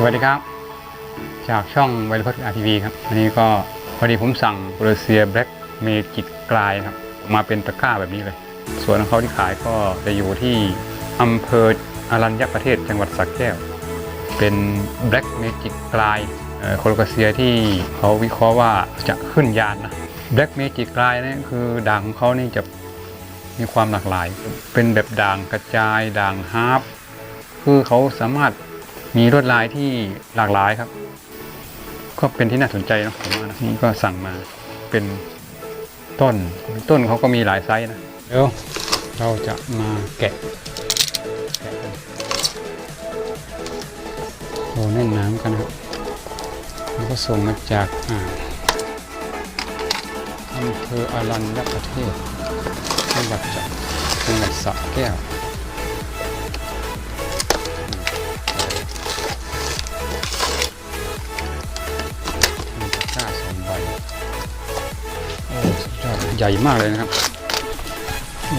สวัสดีครับ จากช่องไวรัสอาร์ทีวีครับวันนี้ก็พอดีผมสั่งโรเซียแบล็กเมจิกกลายครับ มาเป็นตะกร้าแบบนี้เลย ส่วนของเขาที่ขายก็จะอยู่ที่อำเภออารัญญประเทศจังหวัดสระแก้ว เป็นแบล็กเมจิกกลายโคโลกาเซียที่เขาวิเคราะห์ว่าจะขึ้นยานนะแบล็กเมจิกกลายนี่คือด่างของเขานี่จะมีความหลากหลาย เป็นแบบด่างกระจายด่างฮาร์ปคือเขาสามารถ มีลวดลายที่หลากหลายครับ ก็เป็นที่น่าสนใจเนะผมว่านะนี่ก็สั่งมาเป็นต้น ต้นเขาก็มีหลายไซส์นะเดี๋ยวเราจะมาแกะแกะกันโอ้แน่นน้ำกันครับแล้วก็ส่งมาจากอ่าอำเภออารัญญประเทศจังหวัดจะจังหวัดสระแก้ว ใหญ่มากเลยนะครับ โอ้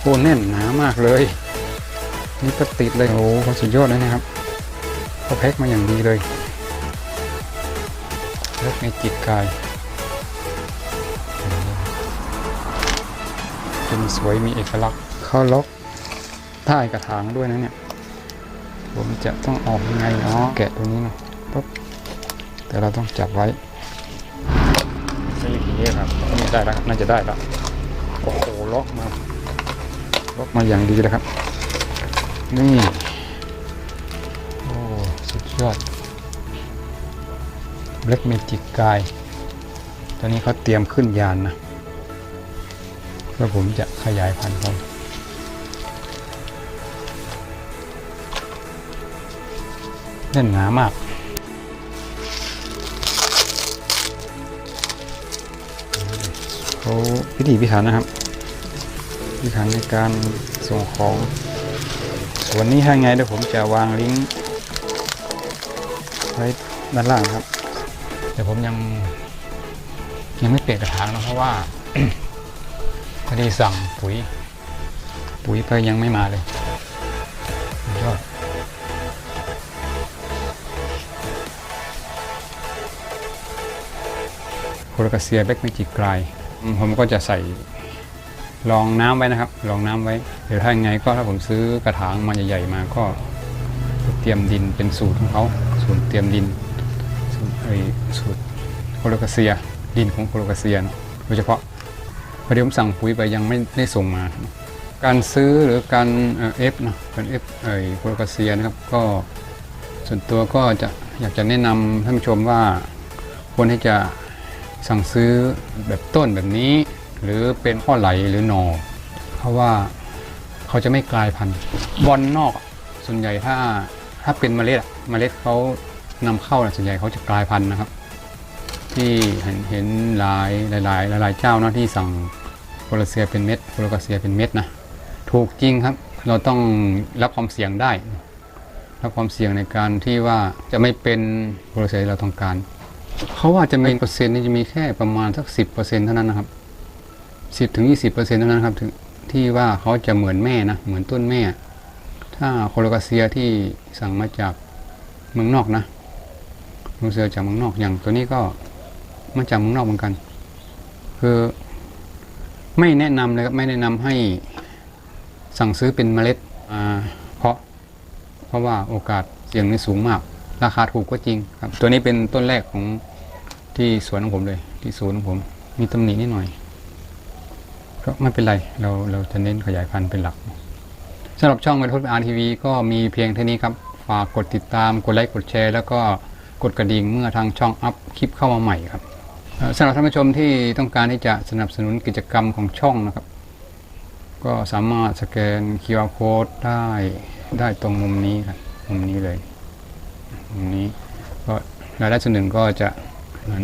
โหแน่นหนามากเลย นี่ก็ติดเลย โอ้เขาสุดยอดเลยนะครับเขาแพ็คมาอย่างดีเลยแพ็คในจิตกายโอ้เป็นสวยมีเอกลักษณ์เขาล็อกใต้กระถางด้วยนะเนี่ย ผมจะต้องออกยังไงเนาะแกะตรงนี้เนาะปุ๊บแต่เราต้องจับไว้ใช่ทีนี้ครับนี่ ได้แล้วครับน่าจะได้แล้วโอ้โหล็อกมาล็อกมาอย่างดีเลยครับ นี่โอ้สุดยอด Black Magic กายตอนนี้เขาเตรียมขึ้นยานนะแล้วผมจะขยายพันธุ์เขาแน่นหนามาก เขาพิถีพิถันนะครับพิถันในการส่งของส่วนนี้ถ้าไงเดี๋ยวผมจะวางลิงก์ไว้ด้านล่างครับ แต่ผมยังยังไม่เปลี่ยนกระถางนะเพราะว่าพอดีสั่งปุ๋ย ปุ๋ยไปยังไม่มาเลยยอดโคโลกาเซียแบ็กเมจิกกล ผมก็จะใส่รองน้ำไว้นะครับรองน้ำไว้ เดี๋ยวถ้ายังไงก็ถ้าผมซื้อกระถางมาใหญ่ๆมาก็เตรียมดินเป็นสูตรของเขาสูตรเตรียมดินสูตรไอ้สูตรโคโลกาเซีย ดินของโคโลกาเซียเนอะโดยเฉพาะพอดีผมสั่งปุ๋ยไปยังไม่ได้ส่งมา การซื้อหรือการเอฟนะการเอฟไอ้โคโลกาเซียนะครับก็ส่วนตัวก็จะอยากจะแนะนำท่านผู้ชมว่าควรที่จะ สั่งซื้อแบบต้นแบบนี้ หรือเป็นข้อไหลหรือหนอ เพราะว่าเขาจะไม่กลายพันธุ์บอลนอกส่วนใหญ่ถ้าถ้าเป็นเมล็ดเมล็ดเขานำเข้าส่วนใหญ่เขาจะกลายพันธุ์นะครับ ที่เห็นเห็นหลายหลายหลายหลายเจ้านะที่สั่งโคโลเซียเป็นเม็ดโคโลกาเซียเป็นเม็ดนะถูกจริงครับ เราต้องรับความเสี่ยงได้รับความเสี่ยงในการที่ว่าจะไม่เป็นโคโลเซียเราต้องการ เขาว่าจะมีเปอร์เซ็นต์นี่จะมีแค่ประมาณสักสิบเปอร์เซ็นต์เท่านั้นนะครับสิบถึงยี่สิบเปอร์เซ็นต์เท่านั้นครับถึงที่ว่าเขาจะเหมือนแม่นะ เหมือนต้นแม่ ถ้าโคโลกาเซียที่สั่งมาจากเมืองนอกนะโคโลกาเซียจากเมืองนอกอย่างตัวนี้ก็มาจากเมืองนอกเหมือนกัน คือไม่แนะนำเลยครับไม่แนะนำให้สั่งซื้อเป็นเมล็ดเพราะเพราะว่าโอกาสเสี่ยงนี่สูงมาก ราคาถูกก็จริงครับ ตัวนี้เป็นต้นแรกของที่สวนของผมเลย ที่ศูนของผม มีตำหนินิดหน่อยก็ไม่เป็นไร เราเราจะเน้นขยายพันธุ์เป็นหลักสำหรับช่องวันพุธอาร์ทีวีก็มีเพียงเท่านี้ครับ ฝากกดติดตาม กดไลค์ กดแชร์ แล้วก็กดกระดิ่งเมื่อทางช่องอัพคลิปเข้ามาใหม่ครับสำหรับท่านผู้ชมที่ต้องการที่จะสนับสนุนกิจกรรมของช่องนะครับ ก็สามารถสแกน QR code ได้ได้ตรงมุมนี้ครับ มุมนี้เลย รายได้ส่วนหนึ่งก็จะ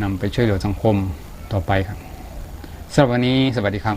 นำไปช่วยเหลือสังคมต่อไปครับสำหรับวันนี้สวัสดีครับ